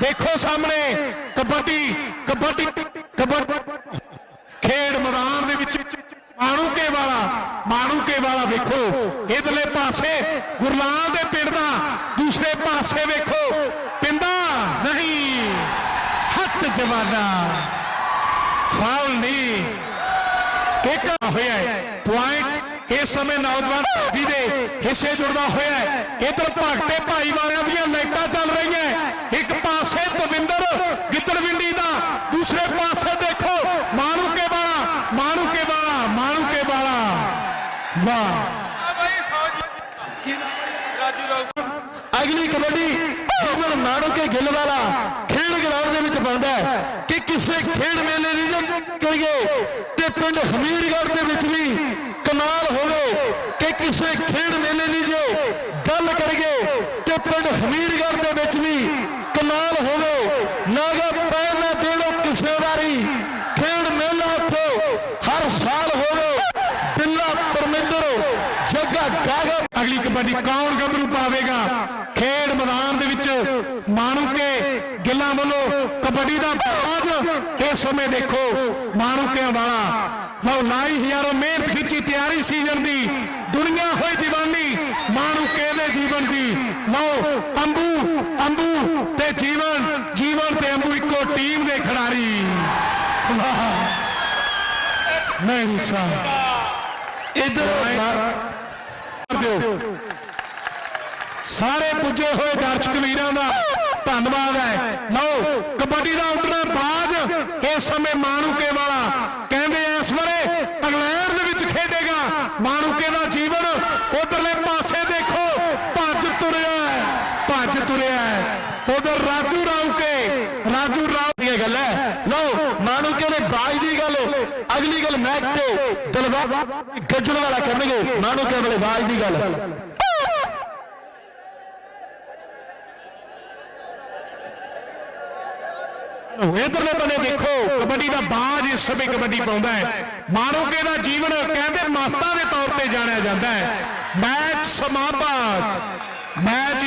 ਦੇਖੋ ਸਾਹਮਣੇ, ਕਬੱਡੀ ਕਬੱਡੀ ਕਬੱਡੀ। ਖੇਡ ਮੈਦਾਨ ਦੇ ਵਿੱਚ ਮਾਣੂਕੇ ਵਾਲਾ ਮਾਣੂਕੇ ਵਾਲਾ ਵੇਖੋ। ਇਧਰਲੇ ਪਾਸੇ ਗੁਰਲਾਲ ਦੇ ਪਿੰਡ ਦਾ, ਦੂਸਰੇ ਪਾਸੇ ਵੇਖੋ। ਪਿੰਦਾ ਨਹੀਂ, ਹੱਥ ਜਵਾਨਾ। ਫਾਉਲ ਨਹੀਂ। ਇੱਕ ਹੋਇਆ ਹੈ ਪੁਆਇੰਟ ਇਸ ਸਮੇਂ ਨੌਜਵਾਨ ਭਾਰਤੀ ਦੇ ਹਿੱਸੇ ਜੁੜਦਾ ਹੋਇਆ ਹੈ। ਇਧਰ ਭਗਤੇ ਭਾਈ ਵਾਲਿਆਂ ਦੀ ਦੂਸਰੇ ਪਾਸੇ ਦੇਖੋ ਮਾਣੂਕੇ ਵਾਲਾ ਮਾਣੂਕੇ ਵਾਲਾ ਮਾਣੂਕੇ ਵਾਲਾ ਵਾਹ ਅਗਲੀ ਕਬੱਡੀ ਜੀਵਨ ਮਾਣੋ ਕੇ ਗਿੱਲ ਵਾਲਾ ਖੇਡ ਗਰਾਊਂਡ ਦੇ ਵਿੱਚ ਬਣਦਾ ਹੈ ਕਿ ਕਿਸੇ ਖੇਡ ਮੇਲੇ ਦੀ ਜੇ ਕਰੀਏ ਤੇ ਪਿੰਡ ਹਮੀਰਗੜ੍ਹ ਦੇ ਵਿੱਚ ਵੀ ਕਮਾਲ ਹੋਵੇ ਕਿ ਕਿਸੇ ਖੇਡ ਮੇਲੇ ਦੀ ਜੇ ਗੱਲ ਕਰੀਏ ਤੇ ਪਿੰਡ ਹਮੀਰਗੜ੍ਹ ਦੇ ਵਿੱਚ ਵੀ ਕਮਾਲ ਹੋਵੇ ਨਾਗਾ ਦੇਣੋ ਕਿਸੇ ਵਾਰੀ। ਖੇਡ ਮੇਲਾ ਉੱਥੇ ਹਰ ਸਾਲ ਹੋਵੇ। ਬਿੱਲਾ ਪਰਮਿੰਦਰ ਜੱਗਾ ਗਾਗਾ ਅਗਲੀ ਕਬੱਡੀ ਕੌਣ ਗੱਭਰੂ ਪਾਵੇਗਾ? ਖੇਡ ਮੈਦਾਨ ਦੇ ਵਿੱਚ ਮਾਣੂਕੇ ਗਿੱਲਾਂ ਵੱਲੋਂ ਕਬੱਡੀ ਦਾ ਬਾਜ। ਇਸ ਸਮੇਂ ਦੇਖੋ, ਮਾਣੂਕਿਆਂ ਵਾਲਾ। ਲਓ, ਲਾਈ ਹਜ਼ਾਰੋਂ ਮਿਹਨਤ ਖਿੱਚੀ ਤਿਆਰੀ ਸੀਜ਼ਨ ਦੀ। ਦੁਨੀਆ ਹੋਈ ਦੀਵਾਨੀ ਮਾਣੂਕੇ ਦੇ ਜੀਵਨ ਦੀ। ਲਓ, ਅੰਬੂ ਅੰਬੂ ਤੇ ਜੀਵਨ ਜੀਵਨ ਤੇ ਅੰਬੂ ਇੱਕੋ ਟੀਮ ਦੇ ਖਿਡਾਰੀ ਵਾਹ ਨਹੀਂ ਸਾਹਿਬ ਇਧਰ ਦਿਓ। ਸਾਰੇ ਪੁੱਜੇ ਹੋਏ ਦਰਸ਼ਕ ਵੀਰਾਂ ਦਾ ਧੰਨਵਾਦ ਹੈ। ਲਓ ਕਬੱਡੀ ਦਾ ਉੱਡਣਾ ਬਾਜ। ਇਸ ਸਮੇਂ ਮਾਣੂਕੇ ਵਾਲਾ ਕਹਿੰਦੇ ਇਸ ਵੇਲੇ ਇੰਗਲੈਂਡ ਦੇ ਵਿੱਚ ਖੇਡੇਗਾ ਮਾਣੂਕੇ ਦਾ ਜੀਵਨ ਉਧਰਲੇ ਪਾਸੇ ਦੇਖੋ ਭੱਜ ਤੁਰਿਆ ਹੈ ਭੱਜ ਤੁਰਿਆ ਹੈ ਉਧਰ ਰਾਜੂ ਰਾਉਕੇ ਰਾਜੂ ਰਾਉ ਦੀ ਗੱਲ ਹੈ। ਲਓ ਮਾਨੂ ਨੇ ਬਾਜ ਦੀ ਗੱਲ, ਅਗਲੀ ਗੱਲ ਮੈਚ ਤੇ ਦਲਵਾ ਗੱਜਣ ਵਾਲਾ ਕਰਨਗੇ ਮਾਨੂ ਵਾਲੇ ਬਾਜ ਦੀ ਗੱਲ। ਇਧਰਲੇ ਬੰਨੇ ਦੇਖੋ, ਕਬੱਡੀ ਦਾ ਬਾਜ ਇਸ ਸਮੇਂ ਕਬੱਡੀ ਪਾਉਂਦਾ ਹੈ। ਮਾਣੋਕੇ ਦਾ ਜੀਵਨ ਕਹਿੰਦੇ ਮਸਤਾਂ ਦੇ ਤੌਰ ਤੇ ਜਾਣਿਆ ਜਾਂਦਾ ਹੈ। ਮੈਚ ਸਮਾਪਤ। ਮੈਚ